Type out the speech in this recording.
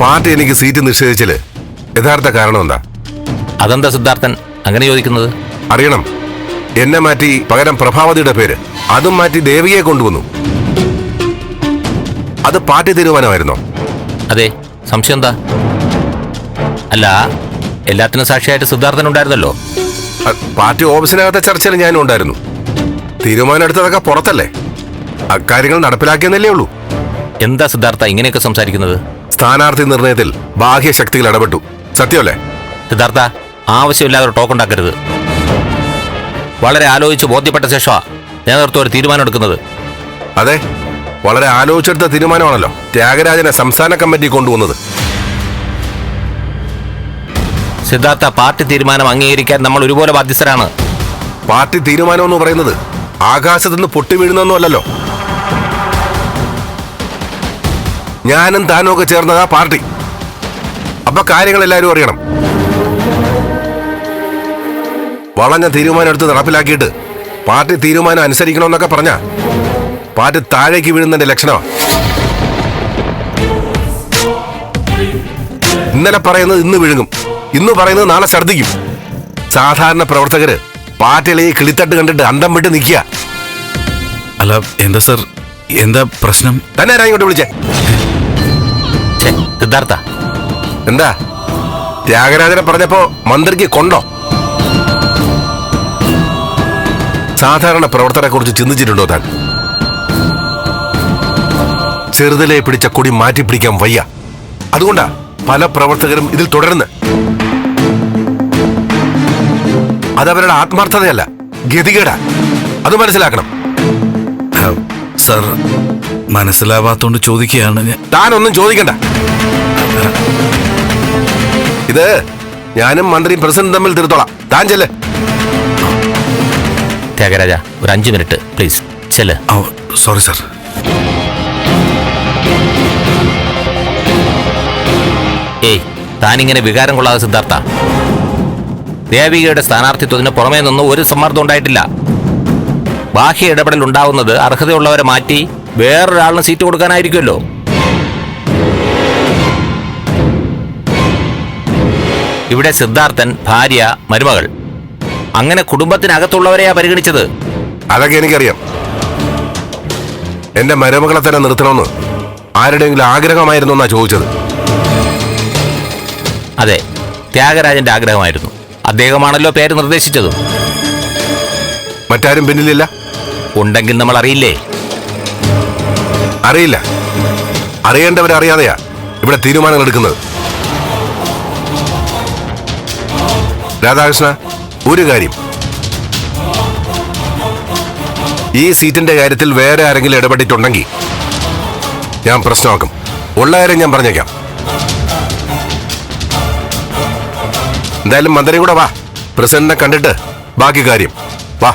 Party എനിക്ക് seat നിഷേധിച്ചിൽ യഥാർത്ഥ കാരണം എന്താ? അതെന്താ സിദ്ധാർത്ഥൻ? അങ്ങനെ ചോദിക്കുന്നത്? അറിയണം. എന്നെ മാറ്റി പകരം പ്രഭാവതിയുടെ പേര്. അതും മാറ്റി ദേവിയെ കൊണ്ടുവന്നു. അത് പാർട്ടി തീരുമാനമായിരുന്നോ? അതെ സംശയം എന്താ? അല്ല എല്ലാത്തിനും സാക്ഷിയായിട്ട് സിദ്ധാർത്ഥൻ ഉണ്ടായിരുന്നല്ലോ. പാർട്ടി ഓഫീസിനകത്തെ ചർച്ചയിൽ ഞാനും ഉണ്ടായിരുന്നു. തീരുമാനം എടുത്തതൊക്കെ പുറത്തല്ലേ? അക്കാര്യങ്ങൾ നടപ്പിലാക്കിയെന്നല്ലേ ഉള്ളൂ. എന്താ സിദ്ധാർത്ഥ ഇങ്ങനെയൊക്കെ സംസാരിക്കുന്നത്? സ്ഥാനാർത്ഥി നിർണയത്തിൽ ബാഹ്യശക്തികൾ ഇടപെട്ടു. സത്യമല്ലേ? സിദ്ധാർത്ഥ ആവശ്യമില്ലാതെ ഒരു ടോക്ക് ഉണ്ടാക്കരുത്. വളരെ ആലോചിച്ച് ബോധ്യപ്പെട്ട ശേഷമാ നേതൃത്വം ഒരു തീരുമാനം എടുക്കുന്നത്. അതെ വളരെ ആലോചിച്ചെടുത്ത തീരുമാനമാണല്ലോ ത്യാഗരാജനെ സംസ്ഥാന കമ്മിറ്റി കൊണ്ടുവന്നത്. സിദ്ധാർത്ഥ പാർട്ടി തീരുമാനം അംഗീകരിക്കാൻ നമ്മൾ ഒരുപോലെ ബാധ്യസ്ഥരാണ്. പാർട്ടി തീരുമാനം എന്ന് പറയുന്നത് ആകാശത്തുനിന്ന് പൊട്ടി വീഴുന്നൊന്നും അല്ലല്ലോ. ഞാനും താനും ഒക്കെ ചേർന്നതാ പാർട്ടി. അപ്പൊ കാര്യങ്ങൾ എല്ലാവരും അറിയണം. വളഞ്ഞ തീരുമാനം എടുത്ത് നടപ്പിലാക്കിയിട്ട് പാർട്ടി തീരുമാനം അനുസരിക്കണമെന്നൊക്കെ പറഞ്ഞ പാർട്ടി താഴേക്ക് വീഴുന്നതിന്റെ ലക്ഷണമാ. ഇന്നലെ പറയുന്നത് ഇന്ന് വിഴുങ്ങും. ഇന്ന് പറയുന്നത് നാളെ ഛർദ്ദിക്കും. സാധാരണ പ്രവർത്തകര് പാർട്ടിയിലെ ഈ കിളിത്തട്ട് കണ്ടിട്ട് അന്തം വിട്ട് നിൽക്കുക. അല്ല എന്താ സർ? എന്താ പ്രശ്നം? തന്നെ ആരാ ഇങ്ങോട്ട് വിളിച്ചേ? സിദ്ധാർത്ഥ. എന്താ? ത്യാഗരാജനെ പറഞ്ഞപ്പോ മന്ത്രിക്ക് കൊണ്ടോ? സാധാരണ പ്രവർത്തനെ കുറിച്ച് ചിന്തിച്ചിട്ടുണ്ടോ താൻ? ചെറുതിലെ പിടിച്ച കൊടി മാറ്റി പിടിക്കാൻ വയ്യ. അതുകൊണ്ടാ പല പ്രവർത്തകരും ഇതിൽ തുടരുന്നു. അതവരുടെ ആത്മാർത്ഥതയല്ല ഗതികേടാ. അത് മനസ്സിലാക്കണം. സർ മനസ്സിലാവാത്തോണ്ട് ചോദിക്കുകയാണ് ഞാൻ. താനൊന്നും ചോദിക്കണ്ട. ഇത് ഞാനും മന്ത്രിയും പ്രസിഡന്റ് തമ്മിൽ തീർത്തോളാം. താൻ ചെല്ല്. ത്യാഗരാജ ഒരു അഞ്ച് മിനിറ്റ് പ്ലീസ്. ചെല്ല്. Sorry sir. ഏയ് താനിങ്ങനെ വികാരം കൊള്ളാതെ സിദ്ധാർത്ഥ. ദേവികയുടെ സ്ഥാനാർത്ഥിത്വത്തിന് പുറമേ നിന്ന് ഒരു സമ്മർദ്ദം ഉണ്ടായിട്ടില്ല. ബാഹ്യ ഇടപെടൽ ഉണ്ടാവുന്നത് അർഹതയുള്ളവരെ മാറ്റി വേറൊരാളിന് സീറ്റ് കൊടുക്കാനായിരിക്കുമല്ലോ. ഇവിടെ സിദ്ധാർത്ഥൻ ഭാര്യ മരുമകൾ. അങ്ങനെ കുടുംബത്തിനകത്തുള്ളവരെയാ പരിഗണിച്ചത്? അതൊക്കെ എനിക്കറിയാം. എന്റെ മരുമകളെ തന്നെ നിർത്തണമെന്ന് ആരുടെയെങ്കിലും ആഗ്രഹമായിരുന്നു എന്നാ ചോദിച്ചത്. അതെ ത്യാഗരാജന്റെ ആഗ്രഹമായിരുന്നു. അദ്ദേഹമാണല്ലോ പേര് നിർദ്ദേശിച്ചതും. മറ്റാരും പിന്നിലില്ല. ഉണ്ടെങ്കിൽ നമ്മൾ അറിയില്ലേ? അറിയില്ല. അറിയേണ്ടവരറിയാതെയാ ഇവിടെ തീരുമാനങ്ങൾ എടുക്കുന്നത്. രാധാകൃഷ്ണ ഒരു കാര്യം. ഈ സീറ്റിന്റെ കാര്യത്തിൽ വേറെ ആരെങ്കിലും ഇടപെട്ടിട്ടുണ്ടെങ്കിൽ ഞാൻ പ്രശ്നമാക്കും. ഉള്ള കാര്യം ഞാൻ പറഞ്ഞേക്കാം. എന്തായാലും മന്ത്രി കൂടെ വാ. പ്രസിഡന്റിനെ കണ്ടിട്ട് ബാക്കി കാര്യം. വാ.